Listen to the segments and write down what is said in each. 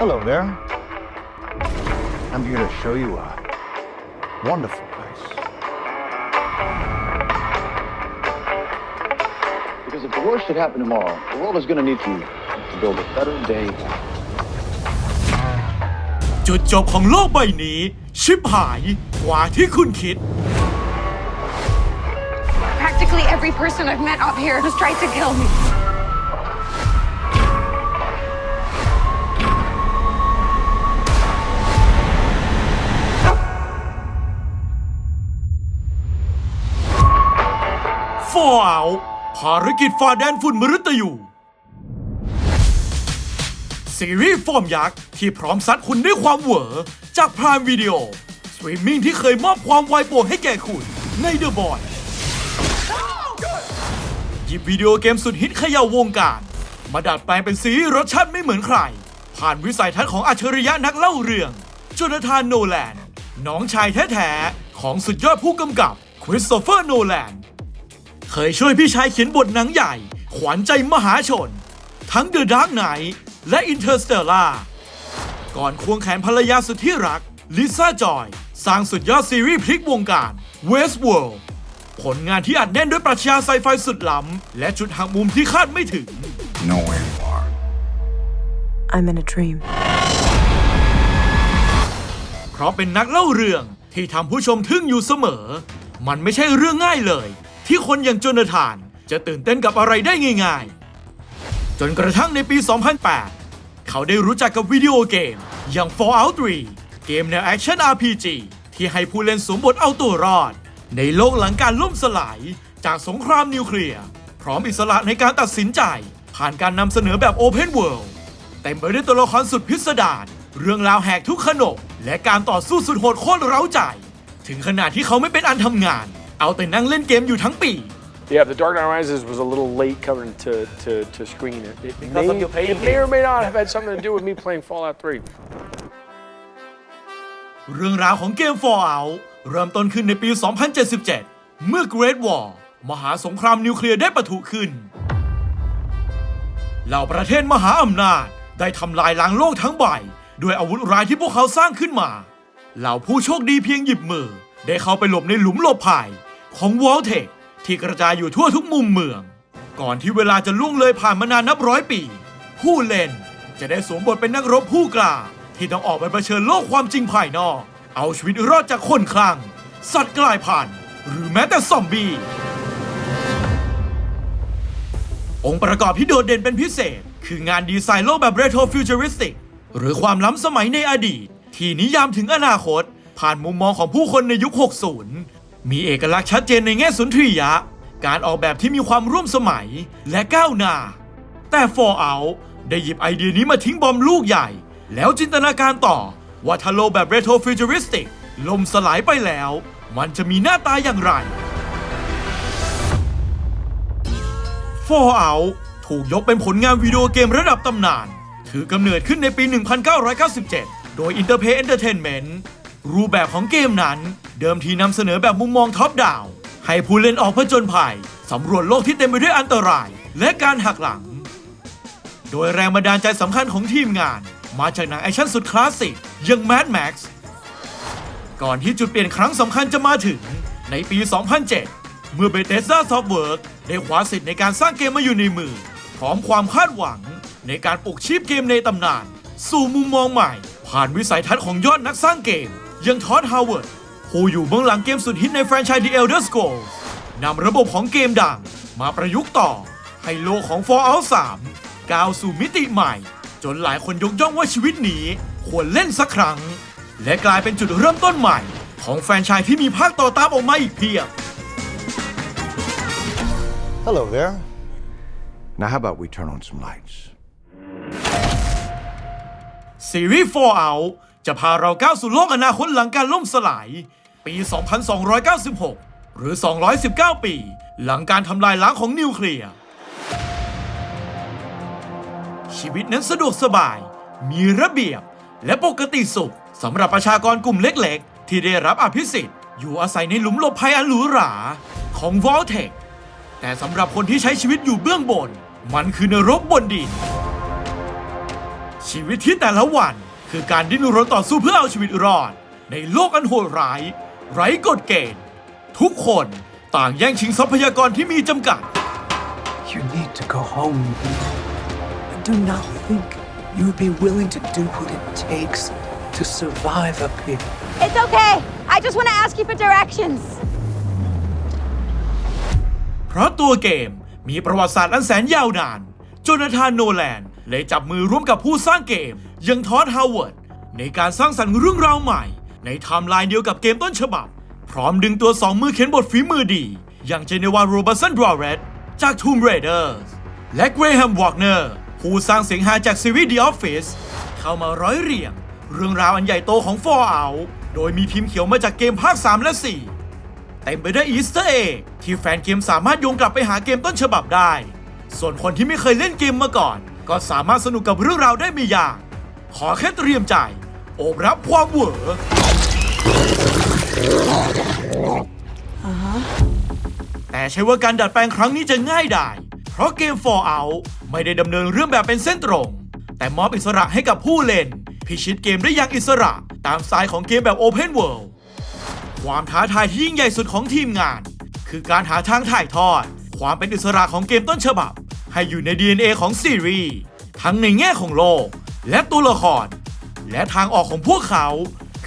Hello there. I'm here to show you a wonderful place. Because if the worst should happen tomorrow, the world is going to need you to build a better day. จุดจบของโลกใบนี้ ชิบหายกว่าที่คุณคิด Practically every person I've met up here has tried to kill me. ภารกิจฝ่าแดนฝุ่นมฤตยู ซีรีส์ฟอร์มยักษ์ที่พร้อมซัดคุณด้วยความเหวอจากพรามวิดีโอสตรีมมิ่งที่เคยมอบความวายป่วงให้แก่คุณในเดอะบอยหยิบวิดีโอเกมสุดฮิตเขย่าวงการ มาดัดแปลงเป็นซีรีส์รสชาติไม่เหมือนใคร ผ่านวิสัยทัศน์ของอัจฉริยะนักเล่าเรื่องโจนาธานโนแลนน้องชายแท้ๆ ของสุดยอดผู้กำกับคริสโตเฟอร์โนแลน เคยช่วยพี่ชายเขียนบทหนังใหญ่ ขวัญใจมหาชน ทั้ง The Dark Knight และ Interstellar ก่อนควงแขนภรรยาสุดที่รัก ลิซ่าจอย สร้างสุดยอดซีรีส์พลิกวงการ Westworld ผลงานที่อัดแน่นด้วยปรัชญาไซไฟสุดล้ำ และจุดหักมุมที่คาดไม่ถึง Know where you are. I'm in a dream. เพราะเป็นนักเล่าเรื่องที่ทำผู้ชมทึ่งอยู่เสมอ มันไม่ใช่เรื่องง่ายเลย ที่คนอย่างโจนาธานจะตื่นเต้นกับอะไรได้ง่ายๆ จนกระทั่งในปี 2008 เขาได้รู้จักกับวิดีโอเกม อย่าง Fallout 3 เกมแนวแอคชั่น RPG ที่ให้ผู้เล่นสวมบทเอาตัวรอด ในโลกหลังการล่มสลายจากสงครามนิวเคลียร์ พร้อมอิสระในการตัดสินใจ ผ่านการนำเสนอแบบ Open World เต็มไปด้วยตัวละครสุดพิสดารเรื่องราวแหกทุกขนบและการต่อสู้สุดโหดโคตรเร้าใจ ถึงขนาดที่เขาไม่เป็นอันทำงาน เอาแต่นั่งเล่นเกมอยู่ทั้งปี Yeah, The Dark Knight Rises was a little late coming to, to, to screen. It, it, Because may, of your pain it may or may not have had something to do with me playing Fallout 3. เรื่องราวของเกม Fallout เริ่มต้นขึ้นในปี 2077 เมื่อ Great War มหาสงครามนิวเคลียร์ได้ปะทุขึ้น เหล่าประเทศมหาอำนาจได้ทำลายล้างโลกทั้งใบด้วยอาวุธร้ายที่พวกเขาสร้างขึ้นมา เหล่าผู้โชคดีเพียงหยิบมือ ได้เข้าไปหลบในหลุมหลบภัย ของวอลเทคที่กระจายอยู่ทั่วทุกมุมเมือง ก่อนที่เวลาจะล่วงเลยผ่านมานานนับร้อยปี ผู้เล่นจะได้สวมบทเป็นนักรบผู้กล้าที่ต้องออกไปเผชิญโลกความจริงภายนอก เอาชีวิตรอดจากคนคลั่ง สัตว์กลายพันธุ์หรือแม้แต่ซอมบี้องค์ประกอบที่โดดเด่นเป็นพิเศษ คืองานดีไซน์โลกแบบ Retro Futuristic หรือความล้ำสมัยในอดีต ที่นิยามถึงอนาคต ผ่านมุมมองของผู้คนในยุค 60 มีเอกลักษณ์ชัดเจนในแง่สุนทรียะ การออกแบบที่มีความร่วมสมัยและก้าวหน้า แต่ Fallout ได้หยิบไอเดียนี้มาทิ้งบอมลูกใหญ่ แล้วจินตนาการต่อว่าถ้าโลแบบ Retro Futuristic ล่มสลายไปแล้ว มันจะมีหน้าตาอย่างไร Fallout ถูกยกเป็นผลงานวิดีโอเกมระดับตำนาน ถือกำเนิดขึ้นในปี 1997 โดย Interplay Entertainment รูปแบบของเกมนั้น เดิมทีนำเสนอแบบมุมมองท็อปดาวให้ผู้เล่นออกผจญภัยสำรวจโลกที่เต็มไปด้วยอันตราย และการหักหลัง โดยแรงบันดาลใจสำคัญของทีมงาน มาจากหนังแอคชั่นสุดคลาสสิกอย่าง Mad Max ก่อนที่จุดเปลี่ยนครั้งสำคัญจะมาถึงในปี 2007 เมื่อ Bethesda Softworks ได้คว้าสิทธิ์ในการสร้างเกมมาอยู่ในมือ พร้อมความคาดหวัง ในการปลุกชีพเกมในตำนาน สู่มุมมองใหม่ ผ่านวิสัยทัศน์ของยอดนักสร้างเกม ยังทอดฮาวเวิร์ดผู้อยู่เบื้องหลังเกมสุดฮิตในแฟรนไชส์ The Elder Scrolls นำระบบของเกมดังมาประยุกต์ต่อ ให้โลกของ Fallout 3 ก้าวสู่มิติใหม่ จนหลายคนยกย่องว่าชีวิตนี้ควรเล่นสักครั้ง และกลายเป็นจุดเริ่มต้นใหม่ ของแฟรนไชส์ที่มีภาคต่อตามออกมาอีกเพียบ Hello there. Now, how about we turn on some lights? ซีรีส์ Fallout จะพาเราก้าวสู่โลกอนาคตหลังการล่มสลาย ปี 2296 หรือ 219 ปี หลังการทำลายล้างของนิวเคลียร์ ชีวิตนั้นสะดวกสบาย มีระเบียบ และปกติสุขสำหรับประชากรกลุ่มเล็กๆ ที่ได้รับอภิสิทธิ์ อยู่อาศัยในหลุมหลบภัยอันหรูหราของ v o l t e c แต่สำหรับคนที่ใช้ชีวิตอยู่เบื้องบน มันคือนรกบนดิน ชีวิตที่แต่ละวัน คือการดิ้นรนต่อสู้เพื่อเอาชีวิตรอด ในโลกอันโหดร้าย ไร้กฎเกณฑ์ ทุกคนต่างแย่งชิงทรัพยากรที่มีจำกัด You need to go home. I do not think you would be willing to do what it takes to survive up here. It's okay. I just want to ask you for directions. เพราะตัวเกมมีประวัติศาสตร์อันแสนยาวนานโจนาธานโนแลนเลยจับมือร่วมกับผู้สร้างเกมอ ยังทอดฮาวเวิร์ดในการสร้างสรรค์เรื่องราวใหม่ ในไทม์ไลน์เดียวกับเกมต้นฉบับ พร้อมดึงตัวสองมือเขียนบทฝีมือดี อย่างเจเนวาโรบัสันดรอเรตจาก Tomb Raiders และเกรแฮมวอกเนอร์ผู้สร้างเสียงฮาจากซีรีส์ The Office เข้ามาร้อยเรียง เรื่องราวอันใหญ่โตของ Fallout โดยมีพิมพ์เขียวมาจากเกมภาค 3 และ 4 เต็มไปด้วยอีสเตอร์เอกที่แฟนเกมสามารถโยงกลับไปหาเกมต้นฉบับได้ ส่วนคนที่ไม่เคยเล่นเกมมาก่อน ก็สามารถสนุกกับเรื่องราวได้ไม่ยาก ขอแค่เตรียมใจโอบรับความเหวอแต่ใช่ว่าการดัดแปลงครั้งนี้จะง่ายดาย เพราะเกม Fallout ไม่ได้ดำเนินเรื่องแบบเป็นเส้นตรง แต่มอบอิสระให้กับผู้เล่น พิชิตเกมได้อย่างอิสระตามสไตล์ของเกมแบบ Open World ความท้าทายที่ยิ่งใหญ่สุดของทีมงาน คือการหาทางถ่ายทอด ความเป็นอิสระของเกมต้นฉบับ ให้อยู่ใน DNA ของซีรีส์ทั้งในแง่ของโลก และตัวละคร และทางออกของพวกเขา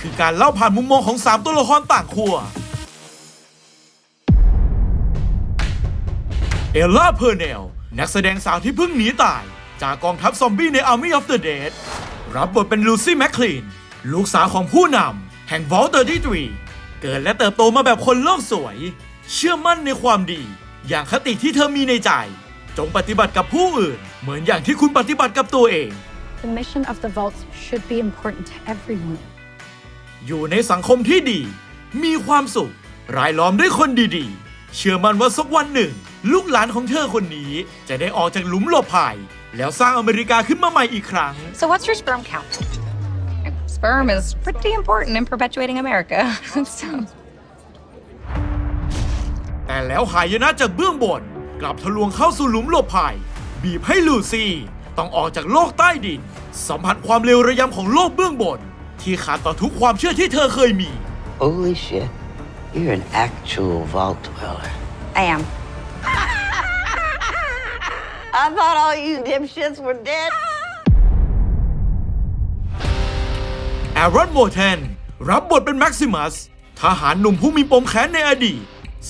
คือการเล่าผ่านมุมมองของ 3 ตัวละครต่างขั้วเอลล่าเพอร์เนลนักแสดงสาวที่เพิ่งหนีตาย จากกองทัพซอมบี้ใน Army of the Dead รับบทเป็นลูซี่แมคคลีนลูกสาวของผู้นำแห่ง Vault 33เกิดและเติบโตมาแบบคนโลกสวย เชื่อมั่นในความดี อย่างคติที่เธอมีในใจ จงปฏิบัติกับผู้อื่น เหมือนอย่างที่คุณปฏิบัติกับตัวเอง The mission of the vaults should be important to everyone. อยู่ในสังคมที่ดี มีความสุข รายล้อมด้วยคนดีๆ เชื่อมั่นว่าสักวันหนึ่ง ลูกหลานของเธอคนนี้ จะได้ออกจากหลุมหลบภัย แล้วสร้างอเมริกาขึ้นมาใหม่อีกครั้ง So, what's your sperm count? Sperm is pretty important in perpetuating America. so, แต่แล้วหายนะจากเบื้องบน กลับทะลวงเข้าสู่หลุมหลบภัย บีบให้ลูซี่ ต้องออกจากโลกใต้ดิน สัมผัสความเลวระยำของโลกเบื้องบน ที่ขาดต่อทุกความเชื่อที่เธอเคยมี Holy shit. You're an actual vault dweller. I am. I thought all you dipshits were dead. แอรอนโมเทน รับบทเป็นแม็กซิมัสทหารหนุ่มผู้มีปมแค้นในอดีต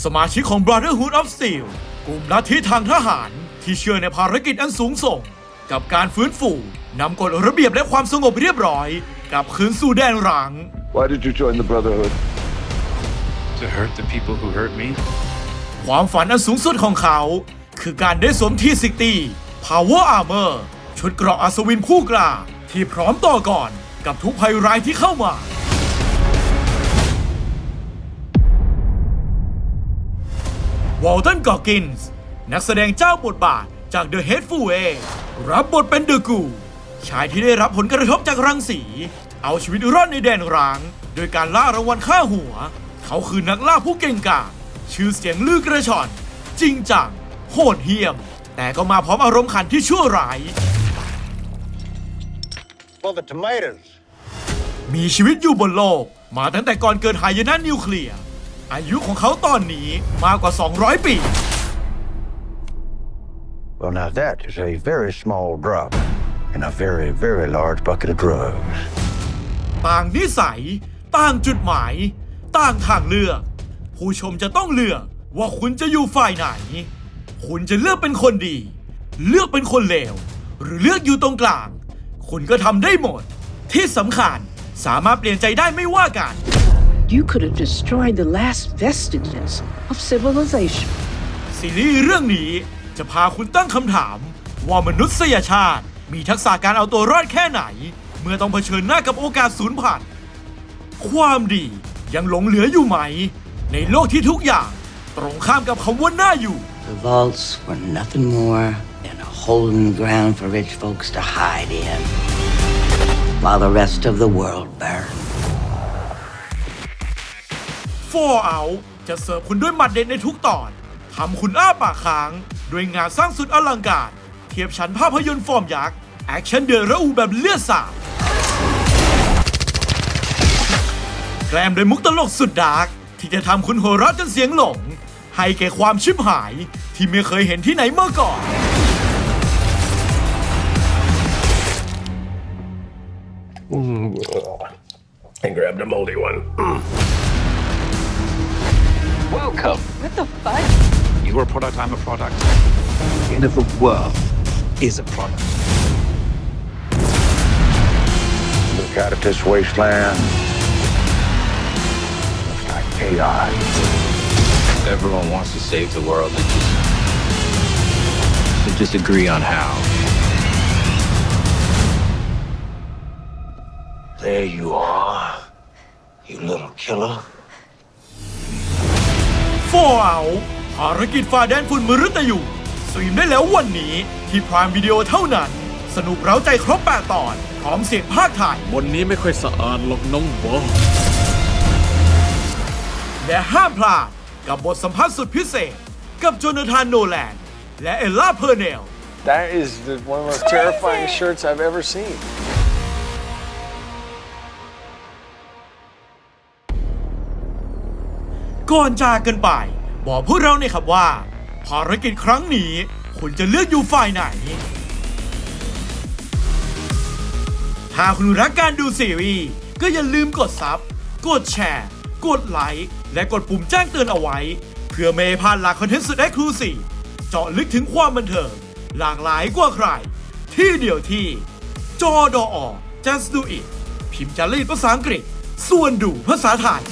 สมาชิกของ Brotherhood of Steel กลุ่มลัทธิทางทหารที่เชื่อในภารกิจอันสูงส่ง กับการฟื้นฟูนำกฎระเบียบและความสงบเรียบร้อยกลับคืนสู่แดนร้าง Why did you join the Brotherhood? to hurt the people who hurt me. ความฝันอันสูงสุดของเขา คือการได้สวมที่ซิตี้ Power Armor ชุดเกราะอัศวินผู้กล้าที่พร้อมต่อก่อนกับทุกภัยร้ายที่เข้ามา วอลตันกอ g กินส์นักแสดงเจ้าบทบาท จาก The Hateful Eight รับบทเป็นเดอะกู ชายที่ได้รับผลกระทบจากรังสี เอาชีวิตรอดในแดนร้าง โดยการล่ารางวัลฆ่าหัว เขาคือนักล่าผู้เก่งกาจชื่อเสียงลือกระชอน จริงจัง โหดเหี้ยม แต่ก็มาพร้อมอารมณ์ขันที่ชั่วร้าย Well, the tomatoes. มีชีวิตอยู่บนโลก มาตั้งแต่ก่อนเกิดหายนะนิวเคลียร์ อายุของเขาตอนนี้มากกว่า 200 ปี Well, now that is a very small drop in a very, very large bucket of drugs. ต่างนิสัย ต่างจุดหมาย ต่างทางเลือก ผู้ชมจะต้องเลือกว่าคุณจะอยู่ฝ่ายไหน คุณจะเลือกเป็นคนดี เลือกเป็นคนเลว หรือเลือกอยู่ตรงกลาง คุณก็ทำได้หมด ที่สำคัญสามารถเปลี่ยนใจได้ไม่ว่ากัน You could have destroyed the last vestiges of civilization. ซีรีส์เรื่องนี้ จะพาคุณตั้งคำถาม ว่ามนุษยชาติ มีทักษะการเอาตัวรอดแค่ไหน เมื่อต้องเผชิญหน้ากับโอกาสสูญพันธุ์ความดียังหลงเหลืออยู่ไหม ในโลกที่ทุกอย่าง ตรงข้ามกับคำว่าน่าอยู่ The vaults were nothing more than a holding ground for rich folks to hide in while the rest of the world burned. Fallout จะเสิร์ฟคุณด้วยหมัดเด็ดในทุกตอน ทำคุณอ้าปากค้าง ด้วยงานสร้างสุดอลังการ เทียบชั้นภาพยนตร์ฟอร์มยักษ์ แอคชั่นเดือดระอุแบบเลือดสาดแกล้มด้วยมุกตลกสุดดาร์กที่จะทำคุณหัวเราะจนเสียงหลง ให้แก่ความชิบหายที่ไม่เคยเห็นที่ไหนมาก่อน And grab the moldy one. Welcome. What the fuck? You're a product, I'm a product. The end of the world is a product. Look out at this wasteland. Looks like chaos. Everyone wants to save the world. They just, they just agree on how. There you are, you little killer. Fallout ภารกิจฝ่าแดนฝุ่นมฤตยูสตรีมได้แล้ววันนี้ที่พรามวิดีโอเท่านั้น สนุกเร้าใจครบ8ตอน พร้อมเสียงภาคไทยบนนี้ไม่ค่อยสะอาดหรอกน้องบอและห้ามพลาดกับบทสัมภาษณ์สุดพิเศษ กับโจนาธานโนแลนและเอลล่าเพอร์เนล That is the, one of the most terrifying shirts I've ever seen. ก่อนจากกันไป บอกพวกเราเนี่อยครับว่า ภารกิจครั้งนี้ คุณจะเลือกอยู่ฝ่ายไหน ถ้าคุณรักการดูซีรีส์ก็อย่าลืมกดซับกดแชร์ กดไลค์ และกดปุ่มแจ้งเตือนเอาไว้ เพื่อไม่ให้พลาดหลักคอนเทนต์สุดเอ็กซ์คลูซีฟเจาะลึกถึงความบันเทิงหลากหลายกว่าใคร ที่เดียวที่ จอดอ just do it พิมพ์จารีตภาษาอังกฤษ ส่วนดูภาษาไทย